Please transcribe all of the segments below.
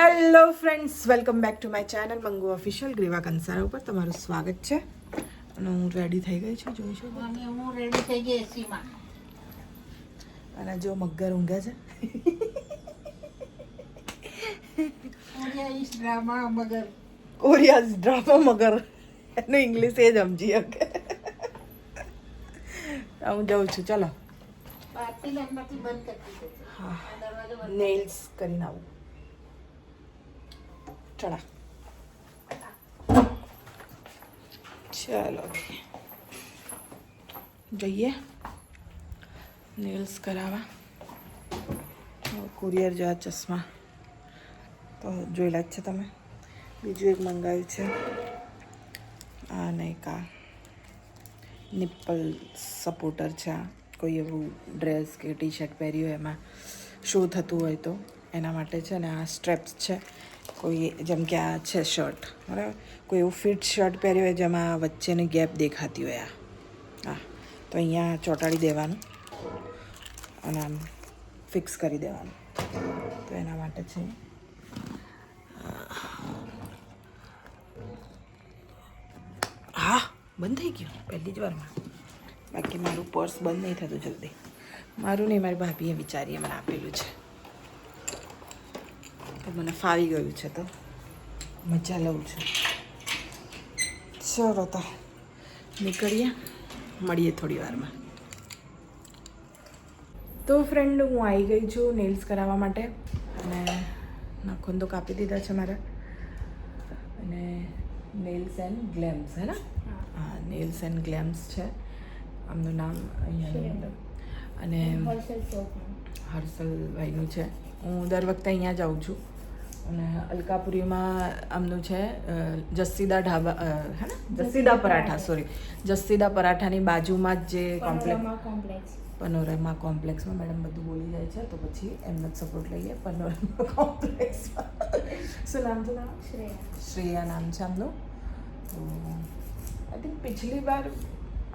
Hello friends welcome back to my channel Mangu official Greeva Kansara ઉપર તમારું સ્વાગત છે. અને હું રેડી થઈ ગઈ છું જોઈ છું હું રેડી થઈ ગઈ એસીમાં અને જો મગર ઊંઘે છે. ડ્રામા મગર. કોરિયાઝ ડ્રામા મગર. એનું ઇંગ્લિશ એ જ સમજી શકે. હું જાઉં છું. ચલો. હા. નેઇલ્સ નેલ્સ કરીને આવું. ચડા ચાલો જઈએ નેલ્સ કરાવવા કુરિયર જેવા ચશ્મા તો જોયેલા જ છે તમે બીજું એક મંગાવ્યું છે આ નહીં કા નિપ્પલ સપોર્ટર છે આ કોઈ એવું ડ્રેસ કે ટી શર્ટ પહેર્યું એમાં શો થતું હોય તો એના માટે છે ને આ સ્ટ્રેપ્સ છે કોઈ જેમ કે આ છે શર્ટ બરાબર? કોઈ એવું ફિટ શર્ટ પહેર્યું હોય જેમાં વચ્ચેની ગેપ દેખાતી હોય આ. હા, તો અહીંયા ચોંટાડી દેવાનું અને આમ ફિક્સ કરી દેવાનું. તો એના માટે છે. હા, બંધ થઈ ગયું પહેલી જ વારમાં. બાકી મારું પર્સ બંધ નહીં થતું જલ્દી. મારું નહીં, મારી ભાભીએ વિચારીએ મને આપેલું છે. તો મને ફાવી ગયું છે તો. મજા લઉં છું. ચલો તો નીકળીએ. મળીએ થોડી વારમાં. તો ફ્રેન્ડ હું આવી ગઈ છું નેલ્સ કરાવવા માટે. અને નાખોન તો કાપી દીધા છે મારા. અને નેલ્સ એન્ડ ગ્લેમ્સ હે ને? હા. નેલ્સ એન્ડ ગ્લેમ્સ છે. આમનું નામ અહીંયા અને હર્ષલભાઈનું છે. હું દર વખતે અહીંયા જ આવું છું. અને અલકાપુરીમાં આમનું છે જસ્સીદા ઢાબા હે ને? જસ્સીદા પરાઠા. સોરી જસ્સીદા પરાઠાની બાજુમાં જ જે કોમ્પ્લેક્સ પનોરમા કોમ્પ્લેક્સમાં મેડમ બધું બોલી જાય છે તો પછી એમનો જ સપોર્ટ લઈએ પનોરમા કોમ્પ્લેક્સમાં શું નામ છે નામ શ્રેયા. શ્રેયા નામ છે આમનું? તો આઈ થિંક પિછલી વાર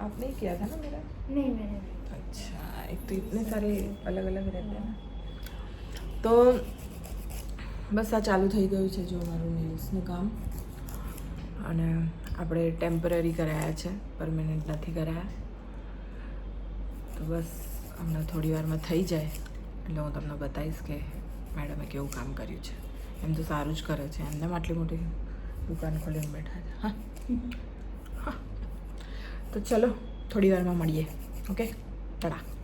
આપને કિયા થા ના મેરા નહીં મેં અચ્છા એક તો ઇતને સારે અલગ અલગ રહેતે ના. તો બસ આ ચાલુ થઈ ગયું છે જો મારું નેલ્સનું કામ. અને આપણે ટેમ્પરરી કરાયા છે પરમેનન્ટ નથી કરાયા. તો બસ હમણાં થોડી વારમાં થઈ જાય. એટલે હું તમને બતાવીશ કે મેડમે કેવું કામ કર્યું છે. એમ તો સારું જ કરે છે. એમને આટલી મોટી દુકાન ખોલીને બેઠા છે. હા. હા. તો ચલો, થોડી વારમાં મળીએ. ઓકે? તડા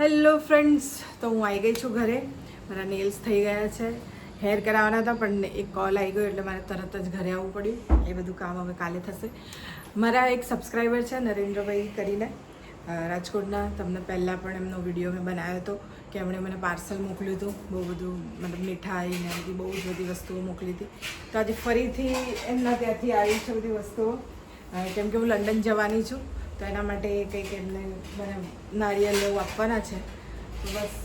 હેલો ફ્રેન્ડ્સ, તો હું આવી ગઈ છું ઘરે. મારા નેલ્સ થઈ ગયા છે. હેર કરાવવાના હતા, પણ એક કોલ આવી ગયો એટલે મારે તરત જ ઘરે આવવું પડ્યું. એ બધું કામ હવે કાલે થશે. મારા એક સબસ્ક્રાઈબર છે, નરેન્દ્રભાઈ કરીને રાજકોટના. તમને પહેલાં પણ એમનો વીડિયો મેં બનાવ્યો હતો કે એમણે મને પાર્સલ મોકલ્યું હતું. બહુ બધું મતલબ મીઠાઈ ને બધી બહુ જ બધી વસ્તુઓ મોકલી હતી. તો આજે ફરીથી એમના ત્યાંથી આવી છે બધી વસ્તુઓ. કેમ કે હું લંડન જવાની છું. તો એના માટે કંઈક એમને મને નારિયેલ એવું આપવાના છે. બસ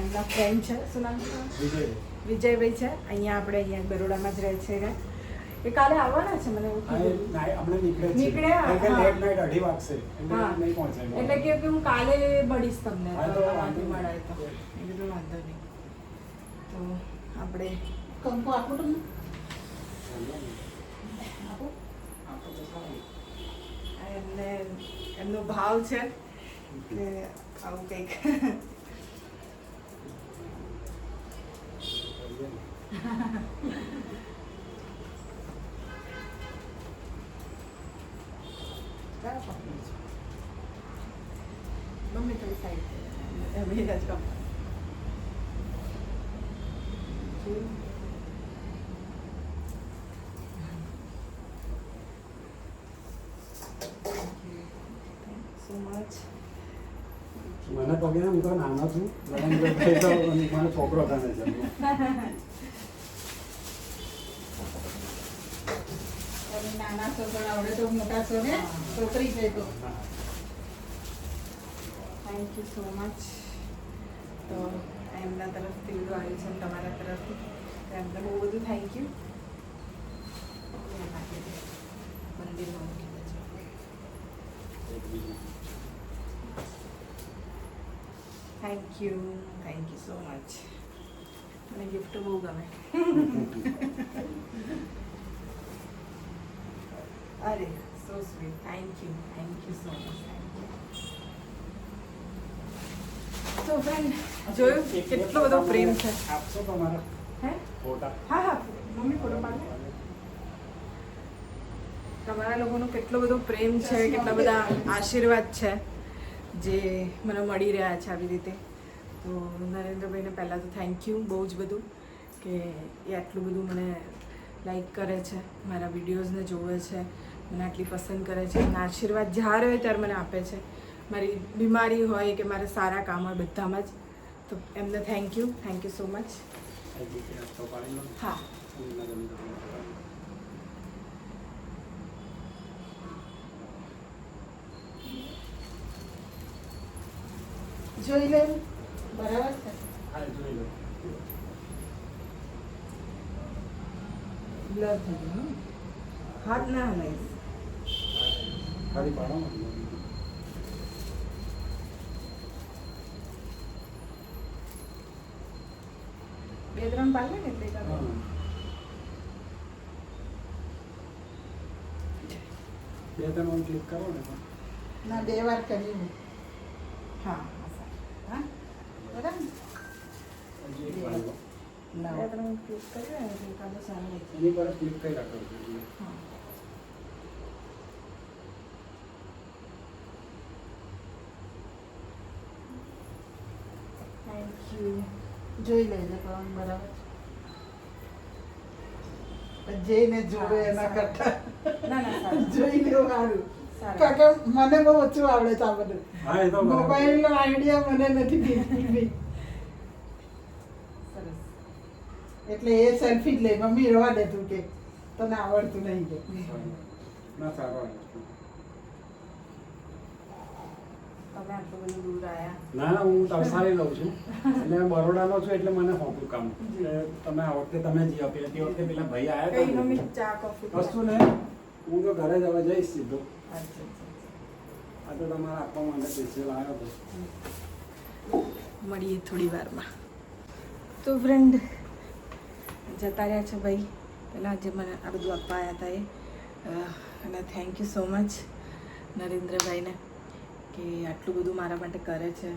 એમના ફ્રેન્ડ છે. શું નામ વિજયભાઈ. છે. અહીંયા આપણે અહીંયા બરોડામાં જ રહે છે ને. એ કાલે આવવાના છે મને નીકળ્યા? કારણ કે હા. લેટ નાઇટ અઢી વાગશે. એટલે કે કે હું કાલે મળીશ તમને. વાંધો નહીં. તો. મેં કીધું વાંધો નહીં. તો આપણે કંકુ આપું તમને. આપું. એમને એમનો ભાવ છે કે આવું કંઈક કયા કંપની છે મમ્મી થોડી સાઈડ એમ જ કંપની સો મચ મને પગે હું તો નાનો છું. નરેન્દ્રભાઈ તો છોકરો ગમે છે. તમે નાના છો આવડે તો મોટા છો ને? છોકરી છે તો. થેન્ક યુ સો મચ તો એમના તરફથી બધું આવ્યું છે તમારા તરફથી. તો એમને બહુ બધું થેન્ક યુ મંદિરમાં મૂકી દેજો thank you thank you so much મને ગિફ્ટ બહુ ગમે. અરે so sweet thank you thank you so much તો ફ્રેન્ડ જોયું? કેટલો બધો પ્રેમ છે. આપશો તમારા હે? ફોટા? હા હા. મમ્મી ફોટો પાડો તમારા લોકોનો કેટલો બધો પ્રેમ છે કેટલા બધા આશીર્વાદ છે. જે મને મળી રહ્યા છે આવી રીતે. તો નરેન્દ્રભાઈને પહેલાં તો થેન્ક યુ બહુ જ બધું કે એ આટલું બધું મને લાઈક કરે છે મારા વિડીયોઝને જોવે છે મને આટલી પસંદ કરે છે અને આશીર્વાદ જ્યારે હોય ત્યારે મને આપે છે. મારી બીમારી હોય કે મારા સારા કામ હોય બધામાં જ તો એમને thank you thank you so much હા. જોઈ લે. બરાબર છે. હા જોઈ લો. બ્લર થઈ ગયું હાથ ના હલાઈશ ખાલી પાડો બે ત્રણ પાડે ને એટલે. બે ત્રણ ક્લિક કરો ને. ના બે વાર કરીને. હા હા, સારું. હા બરાબર ને? હજી એક પાડી લો. બે ત્રણ ક્લિક કર્યું ને એટલે કાલે સારું એની પર ક્લિક કરી રાખો હા થેન્ક યુ જોઈ લેજે પણ બરાબર જઈને જોવે એના કરતા ના ના સારું જોઈ લેવું સારું. કારણ કે મને બહુ ઓછું આવડે છે આ બધું મોબાઈલનો આઈડિયા મને નથી બિલકુલ સરસ એટલે એ સેલ્ફી જ લે મમ્મી રવા દે તું કે. તને આવડતું નહીં કે. ના ના હું તરસારી લઉં છું. એટલે બરોડાનો છું એટલે મને સોંપ્યું કામ. તમે આ વખતે તમે જી આપી. તે વખતે પેલા ભાઈ આવ્યા કોફી ને હું તો ઘરે જ હવે જઈશ સીધો. આ તો તમારે આપવા માટે સ્પેશિયલ આવ્યો હતો મળીએ થોડી વારમાં. તો ફ્રેન્ડ જતા રહ્યા છે ભાઈ. પહેલાં જે મને આ બધું આપવા આવ્યા હતા એ. અને થેન્ક યુ સો મચ નરેન્દ્રભાઈને કે આટલું બધું મારા માટે કરે છે.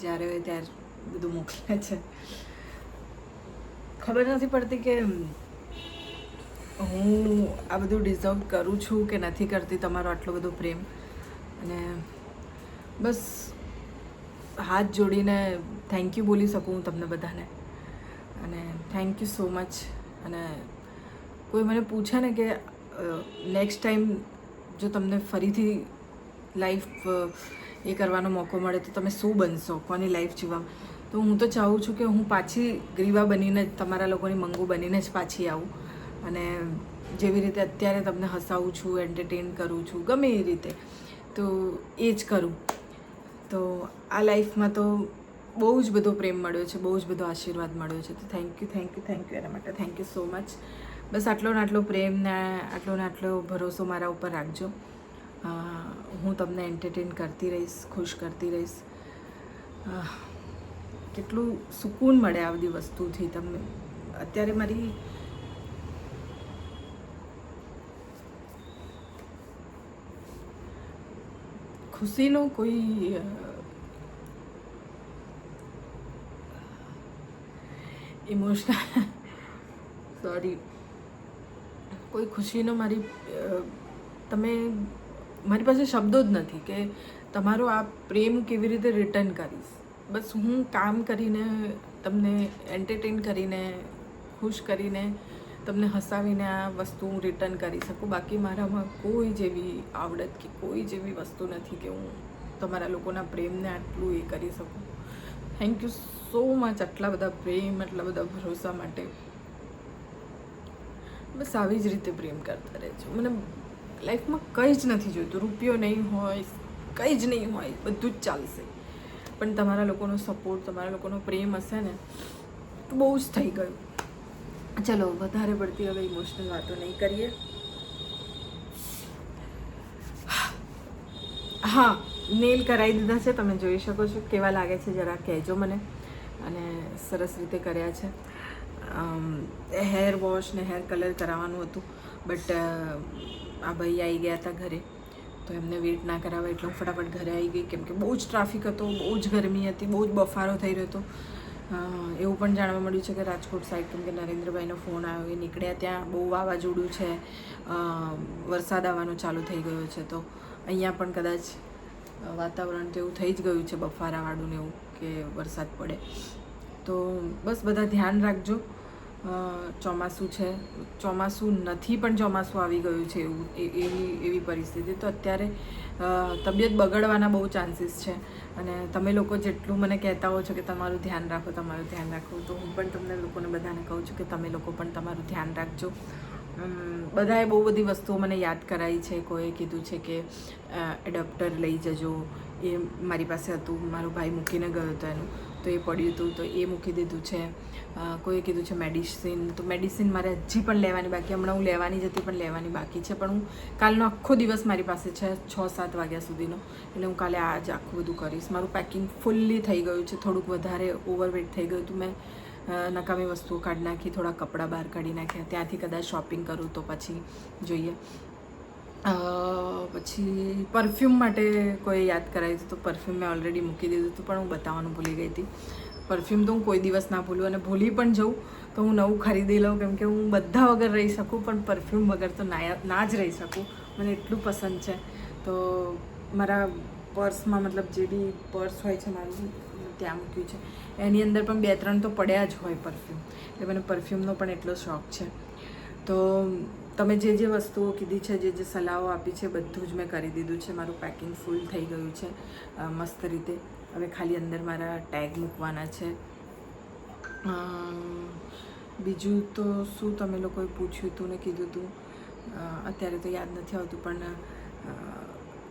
જ્યારે હોય ત્યારે બધું મોકલે છે. ખબર નથી પડતી કે હું આ બધું ડિઝર્વ કરું છું કે નથી કરતી તમારો આટલો બધો પ્રેમ. અને બસ હાથ જોડીને થેન્ક યુ બોલી શકું હું તમને બધાને. અને થેન્ક યુ સો મચ અને કોઈ મને પૂછે ને કે નેક્સ્ટ ટાઈમ જો તમને ફરીથી લાઈફ એ કરવાનો મોકો મળે તો તમે શું બનશો? કોની લાઈફ જીવા તો હું તો ચાહું છું કે હું પાછી ગ્રીવા બનીને જ તમારા લોકોની મંગુ બનીને જ પાછી આવું. અને જેવી રીતે અત્યારે તમને હસાવું છું એન્ટરટેન કરું છું, ગમે એ રીતે, તો એ જ કરું. તો આ લાઈફમાં તો બહુ જ બધો પ્રેમ મળ્યો છે, બહુ જ બધો આશીર્વાદ મળ્યો છે. તો thank you thank you thank you એના માટે. થેન્ક યુ સો મચ બસ આટલો ને આટલો પ્રેમ ને આટલો ને આટલો ભરોસો મારા ઉપર રાખજો. હું તમને એન્ટરટેન કરતી રહીશ, ખુશ કરતી રહીશ. કેટલું સુકૂન મળે આ બધી વસ્તુથી તમને. અત્યારે મારી ખુશીનો કોઈ ઇમોશનલ. સોરી કોઈ ખુશીનો મારી તમે, મારી પાસે શબ્દો જ નથી કે તમારો આ પ્રેમ કેવી રીતે રિટર્ન કરીશ. બસ હું કામ કરીને, તમને એન્ટરટેન કરીને, ખુશ કરીને, તમને હસાવીને આ વસ્તુ હું રિટર્ન કરી શકું. બાકી મારામાં કોઈ જેવી આવડત કે કોઈ જેવી વસ્તુ નથી કે હું તમારા લોકોના પ્રેમને આટલું એ કરી શકું. થેન્ક યુ સો મચ આટલા બધા પ્રેમ, આટલા બધા ભરોસા માટે. બસ આવી જ રીતે પ્રેમ કરતા રહેજો. મને લાઈફમાં કંઈ જ નથી જોઈતું. રૂપિયો નહીં હોય, કંઈ જ નહીં હોય, બધું જ ચાલશે. પણ તમારા લોકોનો સપોર્ટ તમારા લોકોનો પ્રેમ હશે ને, તો બહુ જ થઈ ગયું. ચલો, વધારે પડતી હવે ઇમોશનલ વાતો નહીં કરીએ. હા. નેલ કરાવી દીધા છે. તમે જોઈ શકો છો કેવા લાગે છે, જરા કહેજો મને. અને સરસ રીતે કર્યા છે. હેર વોશ ને હેર કલર કરાવવાનું હતું. બટ આ ભાઈ આવી ગયા હતા ઘરે. તો એમને વેટ ના કરાવવા એટલે હું ફટાફટ ઘરે આવી ગઈ. કેમ કે બહુ જ ટ્રાફિક હતો, બહુ જ ગરમી હતી, બહુ જ બફારો થઈ રહ્યો હતો. એવું પણ જાણવા મળ્યું છે કે રાજકોટ સાઈડ કેમ કે નરેન્દ્રભાઈનો ફોન આવ્યો, એ નીકળ્યા ત્યાં. બહુ વાવાઝોડું છે. વરસાદ આવવાનો ચાલુ થઈ ગયો છે. તો અહીંયા પણ કદાચ વાતાવરણ તો એવું થઈ જ ગયું છે બફારાવાળું ને એવું કે વરસાદ પડે. તો બસ બધા ધ્યાન રાખજો. ચોમાસું છે. ચોમાસું નથી પણ ચોમાસું આવી ગયું છે એવું એવી એવી પરિસ્થિતિ. તો અત્યારે તબિયત બગડવાના બહુ ચાન્સીસ છે. અને તમે લોકો જેટલું મને કહેતા હો છો કે તમારું ધ્યાન રાખો, તમારું ધ્યાન રાખો, તો હું પણ તમને લોકોને બધાને કહું છું કે તમે લોકો પણ તમારું ધ્યાન રાખજો. બધાએ બહુ બધી વસ્તુઓ મને યાદ કરાવી છે. કોઈએ કીધું છે કે એડપ્ટર લઈ જજો. એ મારી પાસે હતું, મારો ભાઈ મૂકીને ગયો હતો એનું. તો એ પડ્યું હતું, તો એ મૂકી દીધું છે. કોઈએ કીધું છે મેડિસિન તો મેડિસિન મારે હજી પણ લેવાની બાકી, હમણાં હું લેવાની જ હતી, પણ લેવાની બાકી છે. પણ હું કાલનો આખો દિવસ મારી પાસે છે, છ, સાત વાગ્યા સુધીનો. એટલે હું કાલે આજ આખું બધું કરીશ. મારું પેકિંગ ફૂલ્લી થઈ ગયું છે. થોડુંક વધારે ઓવરવેટ થઈ ગયું હતું. મેં નકામી વસ્તુઓ કાઢી નાખી, થોડા કપડાં બહાર કાઢી નાખ્યા. ત્યાંથી કદાચ શોપિંગ કરું તો પછી જોઈએ. પછી પરફ્યુમ માટે કોઈ યાદ કરાવ્યું હતું તો પરફ્યુમ મેં ઓલરેડી મૂકી દીધું હતું, પણ હું બતાવવાનું ભૂલી ગઈ હતી. પરફ્યુમ તો હું કોઈ દિવસ ના ભૂલું અને ભૂલી પણ જાઉં, તો હું નવું ખરીદી લઉં, કેમ કે હું બધા વગર રહી શકું, પણ પરફ્યુમ વગર તો ના ના જ રહી શકું. મને એટલું પસંદ છે. તો મારા પર્સમાં મતલબ જે બી પર્સ હોય છે મારું, ત્યાં મૂક્યું છે. એની અંદર પણ બે ત્રણ તો પડ્યા જ હોય પરફ્યુમ એટલે મને પરફ્યુમનો પણ એટલો શોખ છે. તો તમે જે જે વસ્તુઓ કીધી છે, જે જે સલાહો આપી છે, બધું જ મેં કરી દીધું છે. મારું પેકિંગ ફૂલ થઈ ગયું છે મસ્ત રીતે. હવે ખાલી અંદર મારા ટેગ મૂકવાના છે. બીજું તો શું તમે લોકોએ પૂછ્યું હતું ને કીધું હતું અત્યારે તો યાદ નથી આવતું, પણ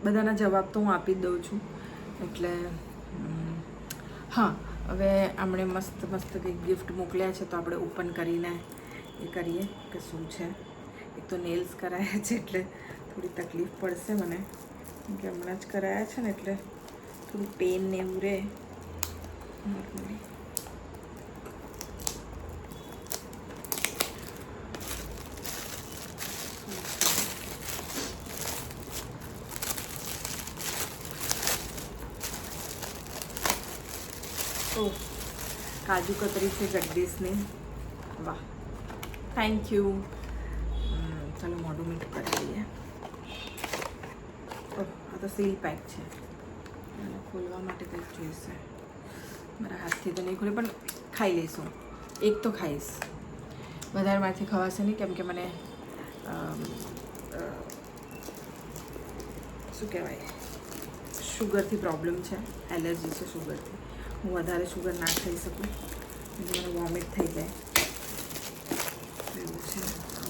બધાના જવાબ તો હું આપી જ દઉં છું. એટલે હા, હવે આપણે મસ્ત મસ્ત કંઈક ગિફ્ટ મોકલ્યા છે તો આપણે ઓપન કરીને એ કરીએ કે શું છે. એક તો નેલ્સ કરાયા છે એટલે થોડી તકલીફ પડશે મને. કે હમણાં જ કરાયા છે ને એટલે થોડું પેન ને એવું રહે નોર્મલી ઓ કાજુ કતરી છે જગદીશની. વાહ. થેન્ક યુ ચાલો મોઢું મીઠું કરી દઈએ ઓહ, આ તો સીલ પેક છે. આને ખોલવા માટે કંઈક જોઈશે. મારા હાથથી તો નહીં ખોલે, પણ ખાઈ લઈશું. એક તો ખાઈશ. વધારેમાંથી ખવાશે નહીં, કેમ કે મને શું કહેવાય? શુગરથી પ્રોબ્લેમ છે. એલર્જી છે શુગરથી હું વધારે શુગર ના ખાઈ શકું. એટલે મને વોમિટ થઈ જાય. એવું છે.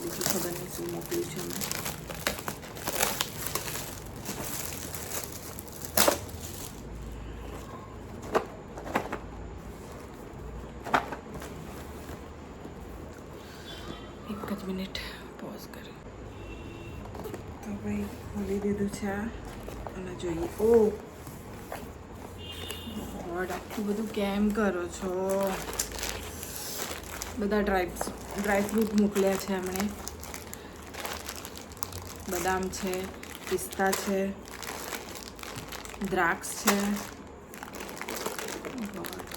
બીજું ખબર નહીં શું મોકલ્યું છે મેં એક જ મિનિટ પોઝ કરી. તો ભાઈ ખોલી દીધું છે આ. અને જોઈએ. ઓ આટલું બધું કેમ કરો છો? બધા ડ્રાય ડ્રાય ફ્રૂટ મોકલ્યા છે એમણે. બદામ છે, પિસ્તા છે, દ્રાક્ષ છે,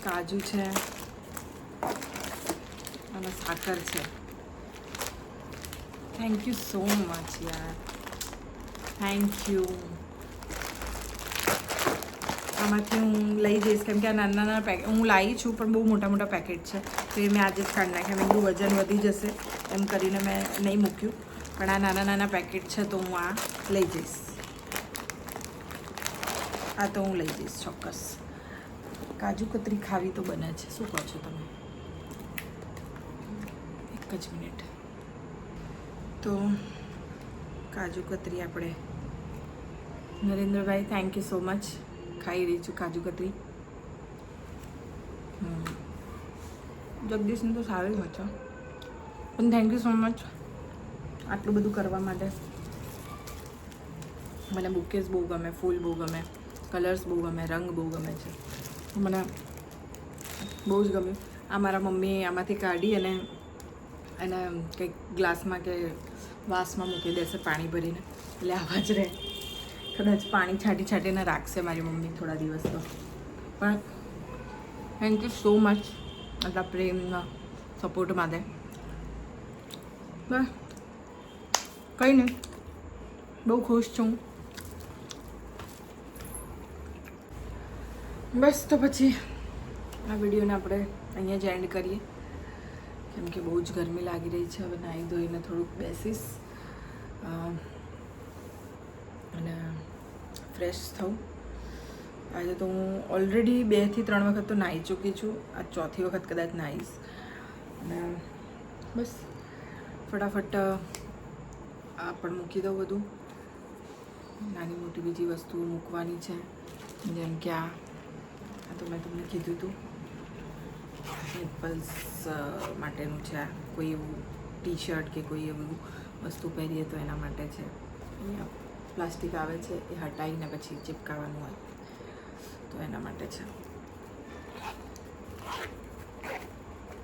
કાજુ છે, અને સાકર છે. થેન્ક યુ સો મચ યાર. થેન્ક યુ આમાંથી હું લઈ જઈશ. કેમ કે આ નાના નાના પેકેટ હું લાવી છું, પણ બહુ મોટા મોટા પેકેટ છે. તો એ મેં આજે જ કાઢી નાખ્યા. મેં કીધું વજન વધી જશે. એમ કરીને મેં નહીં મૂક્યું. પણ આ નાના નાના પેકેટ છે, તો હું આ લઈ જઈશ. આ તો હું લઈ જઈશ ચોક્કસ. કાજુ કતરી ખાવી તો બને છે શું કહો છો તમે? એક જ મિનિટ. તો કાજુ કતરી આપણે Narendrabhai thank you so much ખાઈ રહી છું, કાજુ કતરી. જગદીશને તો સારું જ હતો પણ થેન્ક યુ સો મચ આટલું બધું કરવા માટે. મને બુકેસ બહુ ગમે, ફૂલ બહુ ગમે કલર્સ બહુ ગમે, રંગ બહુ ગમે છે. મને બહુ જ ગમ્યું આ મારા મમ્મીએ આમાંથી કાઢી અને એને કંઈક ગ્લાસમાં કે વાસમાં મૂકી દેશે પાણી ભરીને. એટલે આવા જ રહે. કદાચ પાણી છાંટી છાંટીને રાખશે મારી મમ્મી થોડા દિવસ તો. પણ થેન્ક યુ સો મચ આટલા પ્રેમના સપોર્ટ માટે. બસ. કંઈ નહીં. બહુ ખુશ છું. બસ તો પછી આ વિડીયોને આપણે અહીંયા જ એન્ડ કરીએ. કેમ કે બહુ જ ગરમી લાગી રહી છે. હવે નાહી ધોઈને થોડુંક બેસીશ. અને ફ્રેશ થઉં. આજે તો હું ઓલરેડી બેથી ત્રણ વખત તો નાહી ચૂકી છું. આ ચોથી વખત કદાચ નાહીશ. અને બસ, ફટાફટ, આ પણ મૂકી દઉં બધું. નાની મોટી બીજી વસ્તુઓ મૂકવાની છે. જેમ કે આ તો મેં તમને કીધું હતું. નિપલ્સ માટેનું છે કોઈ એવું ટી શર્ટ કે કોઈ એવું વસ્તુ પહેરીએ તો એના માટે છે. અહીંયા પ્લાસ્ટિક આવે છે, એ હટાવીને પછી ચિપકાવાનું હોય. તો એના માટે છે.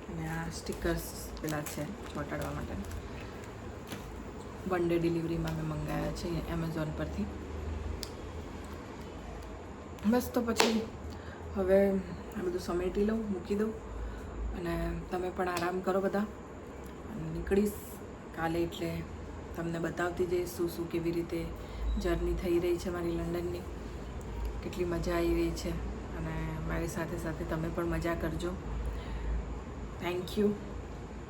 અને આ સ્ટીકર્સ પેલા છે, ચોંટાડવા માટે. વન ડે ડિલિવરીમાં મેં મંગાવ્યા છે એમેઝોન પરથી. બસ તો પછી હવે આ બધું સમેટી લઉં, મૂકી દઉં. અને તમે પણ આરામ કરો બધા. નીકળીશ કાલે એટલે તમને બતાવતી જઈશ શું શું કેવી રીતે જર્ની થઈ રહી છે મારી લંડનની. કેટલી મજા આવી રહી છે. અને મારી સાથે સાથે તમે પણ મજા કરજો. થેન્ક યુ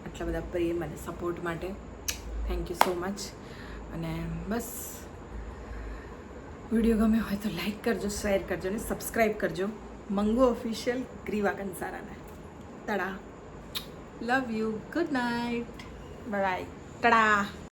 આટલા બધા પ્રેમ અને સપોર્ટ માટે. થેન્ક યુ સો મચ અને બસ, વીડિયો ગમ્યો હોય તો લાઈક કરજો શેર કરજો અને સબસ્ક્રાઈબ કરજો. Mangu official Greeva કંસારાને. Tada love you good night bye tada